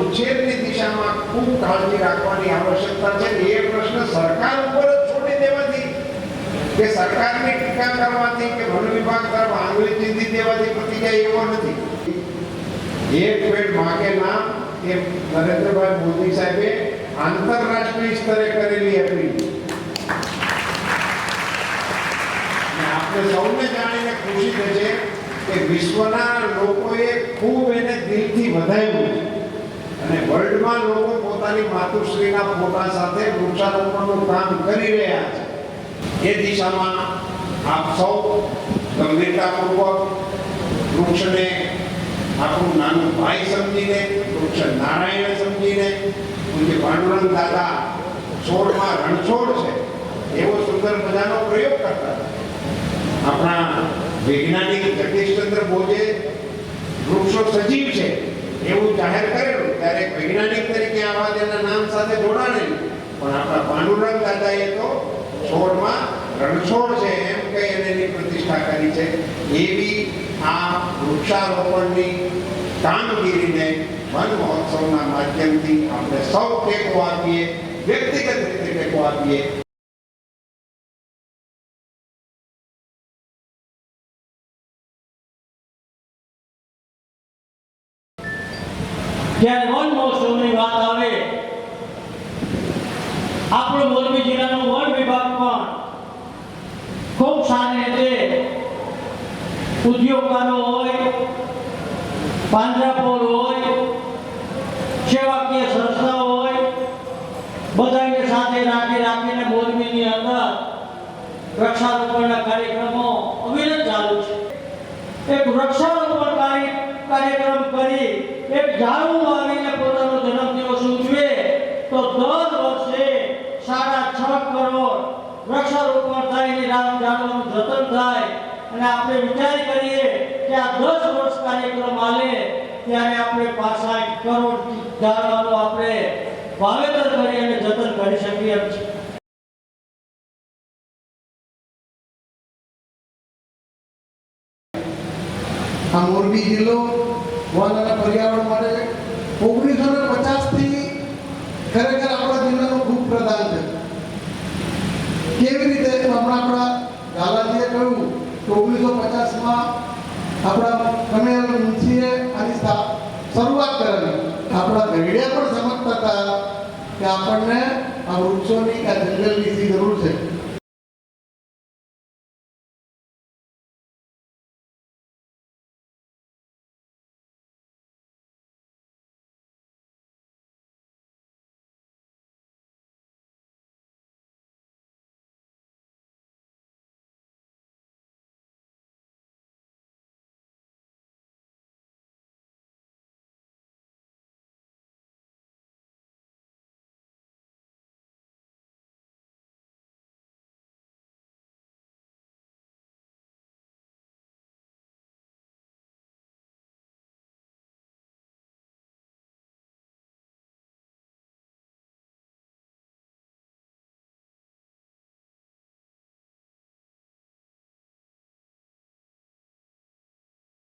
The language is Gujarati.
ઉછેરની દિશામાં ખૂબ કાળજી રાખવાની આવશ્યકતા છે. એ પ્રશ્ન સરકાર ઉપર જ છોડી દેવાથી કે સરકારની ટીકા કરવાથી કે વન વિભાગ તરફ આંગળી ચીંધી દેવાથી પતી એવો નથી. એક પેડ માગે નામ એ નરેન્દ્રભાઈ મોદી સાહેબે આંતરરાષ્ટ્રીય સ્તરે કરેલી અપીલ આપણે સૌને જાણીને ખુશી થશે કે વિશ્વના લોકોએ ખૂબ એને દિલથી વધાવ્યું અને વર્લ્ડમાં લોકો પોતાની માતુશ્રીના ફોટા સાથે વૃક્ષારોપણનું કામ કરી રહ્યા છે. એ દિશામાં આપ સૌ ગંભીરતાપૂર્વક વૃક્ષને આપણું નાનું ભાઈ સમજીને, વૃક્ષ નારાયણ સમજીને જે ભાંડુરંગ દાદા છોડમાં રણછોડ છે, એવો સુંદર મજાનો પ્રયોગ કરતા આપણા વૈજ્ઞાનિક જગદીશચંદ્ર બોઝે વૃક્ષો સજીવ છે, એવું જાહેર કરેલું ત્યારે વૈજ્ઞાનિક તરીકે આ વાત એના નામ સાથે જોડાણેલી પણ આપણા પાંડુરંગ દાદાએ તો છોડમાં રણછોડ છે એમ કહી અને એની પ્રતિષ્ઠા કરી છે. એવી આ વૃક્ષારોપણની કામગીરીને વન મહોત્સવના માધ્યમથી આપણે સૌ ટેકો આપીએ, વ્યક્તિગત રીતે ટેકો આપીએ. જ્યારે વન મહોત્સવની વાત આવે, આપણો મોરબી જિલ્લાનો વન વિભાગ પણ ખૂબ સારી રીતે ઉદ્યોગકારો હોય, પાંજરાપોળ હોય, સેવાકીય સંસ્થાઓ હોય, બધાને સાથે રાખી રાખીને મોરબીની અંદર વૃક્ષારોપણના કાર્યક્રમો અવિરત ચાલુ છે. એક વૃક્ષારોપણ કાર્ય કાર્યક્રમ કરી એક ઝાડવું વાવીને પોતાનો જન્મદિવસ ઉજવે, તો દર વર્ષે સાડા છ કરોડ વૃક્ષારોપણ થાય એની રામ ઝાડવાનું જતન થાય. અને આપણે વિચાર કરીએ કે આ દસ વર્ષ કાર્યક્રમ આલે, ત્યારે આપણે પાસઠ કરોડ ઝાડવાનું આપણે વાવેતર કરી અને જતન કરી શકીએ એમ છીએ મોરબી જિલ્લો વન અને પર્યાવરણ માટે ઓગણીસો ને પચાસથી ખરેખર આપણા જિલ્લાનું ખૂબ પ્રધાન છે. કેવી રીતે? હમણાં આપણા ગાલાજીએ કહ્યું કે ઓગણીસો પચાસમાં આપણા કમેલ મુનશીએ આની શરૂઆત કરેલી. આપણા ગઈડિયા પણ સમજતા હતા કે આપણને આ વૃક્ષોની આ જંગલની જરૂર છે.